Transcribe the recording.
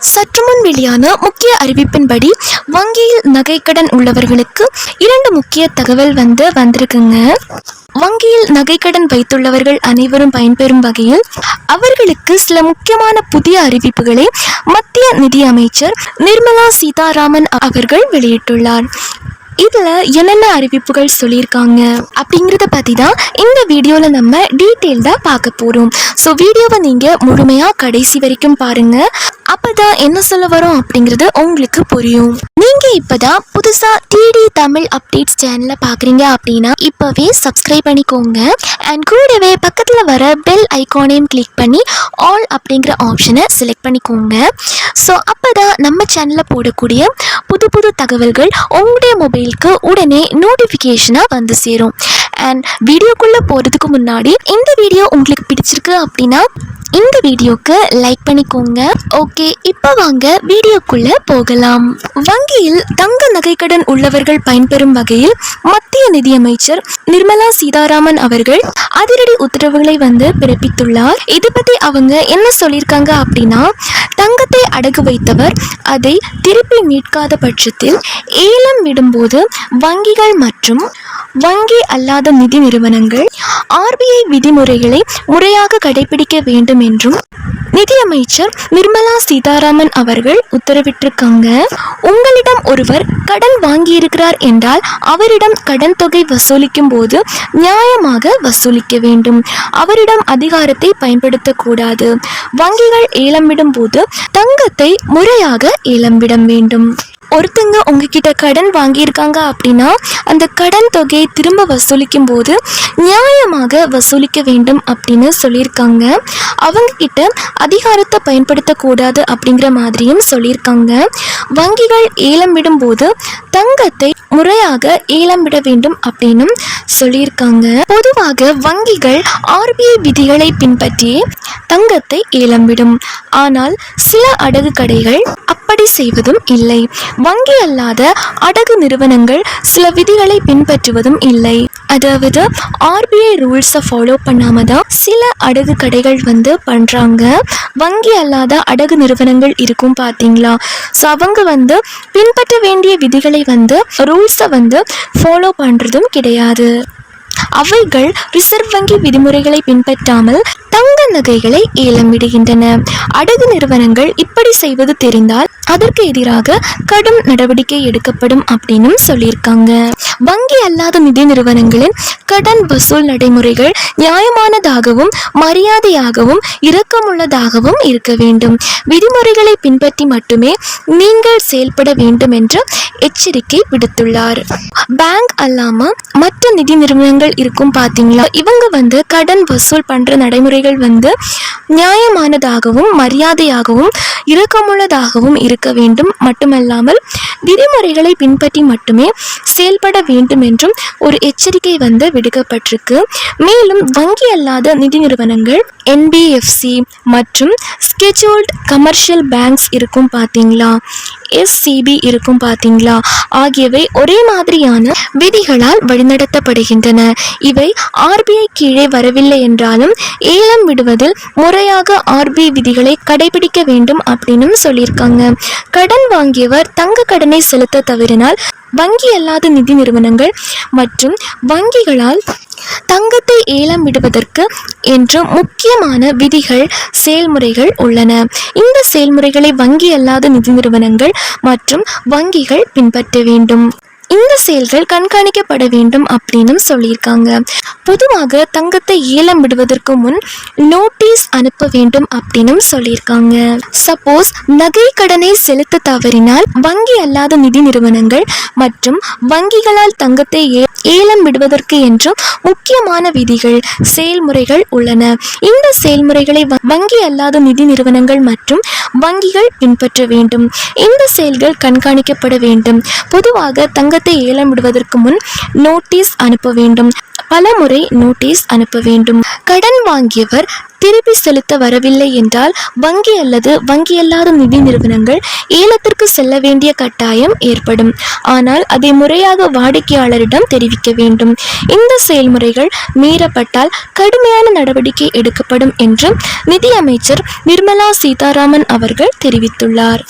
சற்று முன் வெளியான முக்கிய அறிவிப்பின்படி வங்கியில் நகைக்கடன் உள்ளவர்களுக்கு இரண்டு முக்கிய தகவல் வந்து வந்திருக்குங்க. வங்கியில் நகைக்கடன் வைத்துள்ளவர்கள் அனைவரும் பயன்பெறும் வகையில் அவர்களுக்கு சில முக்கியமான புதிய அறிவிப்புகளை மத்திய நிதி அமைச்சர் நிர்மலா சீதாராமன் அவர்கள் வெளியிட்டுள்ளார். இதில் என்னென்ன அறிவிப்புகள் சொல்லியிருக்காங்க அப்படிங்கிறத பற்றி தான் இந்த வீடியோவில் நம்ம டீட்டெயில்டாக பார்க்க போகிறோம் ஸோ வீடியோவை நீங்கள் முழுமையாக கடைசி வரைக்கும் பாருங்கள் அப்போ தான் என்ன சொல்ல வரோம் அப்படிங்கிறது உங்களுக்கு புரியும். நீங்கள் இப்போ தான் புதுசாக டிடி தமிழ் அப்டேட்ஸ் சேனலை பார்க்குறீங்க அப்படின்னா இப்போவே சப்ஸ்கிரைப் பண்ணிக்கோங்க. அண்ட் கூடவே பக்கத்தில் வர பெல் ஐகானையும் கிளிக் பண்ணி ஆல் அப்படிங்கிற ஆப்ஷனை செலக்ட் பண்ணிக்கோங்க. ஸோ அப்பதான் நம்ம சேனலில் போடக்கூடிய புது புது தகவல்கள் உங்களுடைய மொபைல் மொபைலுக்கு உடனே நோட்டிஃபிகேஷனாக வந்து சேரும். அண்ட் வீடியோக்குள்ளே போகிறதுக்கு முன்னாடி இந்த வீடியோ உங்களுக்கு பிடிச்சிருக்கு அப்படின்னா இந்த வீடியோக்கு லைக் பண்ணிக்கோங்க. ஓகே இப்போ வாங்க வீடியோக்குள்ள போகலாம். வங்கியில் தங்க நகைக்கடன் உள்ளவர்கள் பயன்பெறும் வகையில் மத்திய நிதியமைச்சர் நிர்மலா சீதாராமன் அவர்கள் அதிரடி உத்தரவுகளை வந்து பிறப்பித்துள்ளார். இதை பத்தி அவங்க என்ன சொல்லியிருக்காங்க அப்படின்னா தங்கத்தை அடகு வைத்தவர். அதை திருப்பி மீட்காத பட்சத்தில் ஏலம் விடும்போது வங்கிகள் மற்றும் வங்கி அல்லாத நிதி நிறுவனங்கள் ஆர்பிஐ விதிமுறைகளை முறையாக கடைபிடிக்க வேண்டும் என்றும் நிதியமைச்சர் நிர்மலா சீதாராமன் அவர்கள் உத்தரவிட்டிருக்காங்க. உங்களிடம் ஒருவர் கடன் வாங்கியிருக்கிறார் என்றால் அவரிடம் கடன் தொகை வசூலிக்கும் போது நியாயமாக வசூலிக்க வேண்டும். அவரிடம் அதிகாரத்தை பயன்படுத்தக்கூடாது. வங்கிகள் ஏலம் விடும் போது தங்கத்தை முறையாக ஏலம் விட வேண்டும். ஒருத்தங்க உங்ககிட்ட கடன் வாங்கியிருக்காங்க அப்படின்னா அந்த கடன் தொகையை திரும்ப வசூலிக்கும் போது நியாயமாக வசூலிக்க வேண்டும் அப்படின்னு சொல்லியிருக்காங்க. அவங்க கிட்ட அதிகாரத்தை பயன்படுத்தக்கூடாது அப்படிங்கிற மாதிரியும் சொல்லியிருக்காங்க. வங்கிகள் ஏலம் விடும்போது தங்கத்தை முறையாக ஏலம் விட வேண்டும் அப்படின்னும் சொல்லியிருக்காங்க. பொதுவாக வங்கிகள் ஆர்பிஐ விதிகளை பின்பற்றி தங்கத்தை ஏலம்பிடும் ஆனால் சில அடகு கடைகள் அப்படி செய்வதும் இல்லை. வங்கி அல்லாத அடகு நிறுவனங்கள் சில விதிகளை பின்பற்றுவதும் இல்லை. அதாவது ஆர்பிஐ ரூல்ஸை ஃபாலோ பண்ணாம தான் சில அடகு கடைகள் வந்து பண்ணுறாங்க வங்கி அல்லாத அடகு நிறுவனங்கள் இருக்கும் பார்த்தீங்களா ஸோ அவங்க வந்து பின்பற்ற வேண்டிய விதிகளை வந்து ரூல்ஸை வந்து ஃபாலோ பண்ணுறதும் கிடையாது. அவைகள் ரிசர்வ் வங்கி விதிமுறைகளை பின்பற்றாமல் நகைகளை ஏலம் விடுகின்றன அடகு நிறுவனங்கள் இப்படி செய்வது தெரிந்தால் அதற்கு எதிராக கடும் நடவடிக்கை எடுக்கப்படும் அப்படின்னும் சொல்லியிருக்காங்க. வங்கி அல்லாத நிதி நிறுவனங்களின் கடன் வசூல் நடைமுறைகள் நியாயமானதாகவும் மரியாதையாகவும் இரக்கமுள்ளதாகவும் இருக்க வேண்டும். விதிமுறைகளை பின்பற்றி மட்டுமே நீங்கள் செயல்பட வேண்டும் என்று எச்சரிக்கை விடுத்துள்ளார். பேங்க் அல்லாம மற்ற நிதி நிறுவனங்கள் இருக்கும் பார்த்தீங்களா இவங்க வந்து கடன் வசூல் பண்ற நடைமுறைகள் வந்து நியாயமானதாகவும் மரியாதையாகவும் இரக்கமுள்ளதாகவும் இருக்க வேண்டும். மட்டுமல்லாமல் விதிமுறைகளை பின்பற்றி மட்டுமே செயல்பட வேண்டும் என்றும் ஒரு எச்சரிக்கை வந்து விடுக்கப்பட்டிருக்கு. மேலும் வங்கி அல்லாத நிதி நிறுவனங்கள் என்பிஎஃப்சி மற்றும் ஸ்கெட்யூல்ட் கமர்ஷியல் பேங்க்ஸ் இருக்கும் பார்த்தீங்களா? எஸ்சிபி இருக்கும் பார்த்தீங்களா ஆகியவை ஒரே மாதிரியான விதிகளால் வழிநடத்தப்படுகின்றன. இவை ஆர்பிஐ கீழே வரவில்லை என்றாலும் ஏலம் விடுவதில் முறையாக ஆர்பிஐ விதிகளை கடைபிடிக்க வேண்டும் அப்படின்னும் சொல்லியிருக்காங்க. கடன் வாங்கியவர் தங்க கடனை செலுத்த தவறினால் வங்கி அல்லாத நிதி நிறுவனங்கள் மற்றும் வங்கிகளால் தங்கத்தை ஏலம் விடுவதற்கு என்று முக்கியமான விதிகள் செயல்முறைகள் உள்ளன. இந்த செயல்முறைகளை வங்கி அல்லாத நிதி நிறுவனங்கள் மற்றும் வங்கிகள் பின்பற்ற வேண்டும். இந்த செயல்கள் கண்காணிக்கப்பட வேண்டும் அப்படின்னு சொல்லியிருக்காங்க. பொதுவாக தங்கத்தை ஏலம் விடுவதற்கு முன் நோட்டீஸ் அனுப்ப வேண்டும் அப்படின்னு சொல்லியிருக்காங்க. சப்போஸ் நகை கடனை செலுத்த தவறினால் வங்கி அல்லாத நிதி நிறுவனங்கள் மற்றும் வங்கிகளால் தங்கத்தை ஏ- ஏலம் விடுவதற்கு என்றும் முக்கியமான விதிகள் செயல்முறைகள் உள்ளன. இந்த செயல்முறைகளை வ- வங்கி அல்லாத நிதி நிறுவனங்கள் மற்றும் வங்கிகள் பின்பற்ற வேண்டும். இந்த செயல்கள் கண்காணிக்கப்பட வேண்டும். பொதுவாக தங்க தங்கத்தை ஏலம் விடுவதற்கு முன் நோட்டீஸ் அனுப்ப வேண்டும். பல முறை நோட்டீஸ் அனுப்ப வேண்டும். கடன் வாங்கியவர் திருப்பி செலுத்த வரவில்லை என்றால் வங்கி அல்லது வங்கி அல்லாத நிதி நிறுவனங்கள் ஏலத்திற்கு செல்ல வேண்டிய கட்டாயம் ஏற்படும். ஆனால் அதை முறையாக வாடிக்கையாளரிடம் தெரிவிக்க வேண்டும். இந்த செயல்முறைகள் மீறப்பட்டால் கடுமையான நடவடிக்கை எடுக்கப்படும் என்றும் நிதி அமைச்சர் நிர்மலா சீதாராமன் அவர்கள் தெரிவித்துள்ளார்.